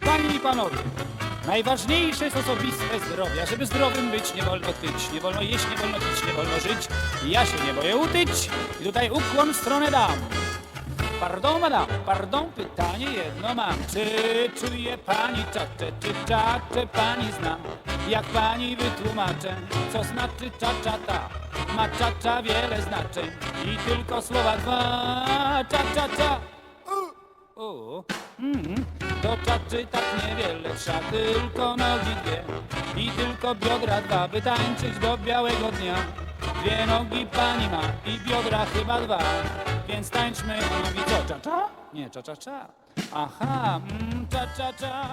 Panie i panowie, najważniejsze jest osobiste zdrowie. Żeby zdrowym być, nie wolno tyć, nie wolno jeść, nie wolno pić, nie wolno żyć. Ja się nie boję utyć i tutaj ukłon w stronę dam. Pardon, madam, pardon, pytanie jedno mam. Czy czuje pani czacze, czy czacze pani zna? Jak pani wytłumaczę, co znaczy czaczata? Ma czacza wiele znaczeń i tylko słowa dwa. Cza, cza, cza. O, mm, do czaczy tak niewiele trzeba, tylko nogi dwie i tylko biodra dwa, by tańczyć do białego dnia. Dwie nogi pani ma i biodra chyba dwa, więc tańczmy nogi co, cza, cza? Nie, cza, cza, cza. Aha, mm, cza, cza, cza.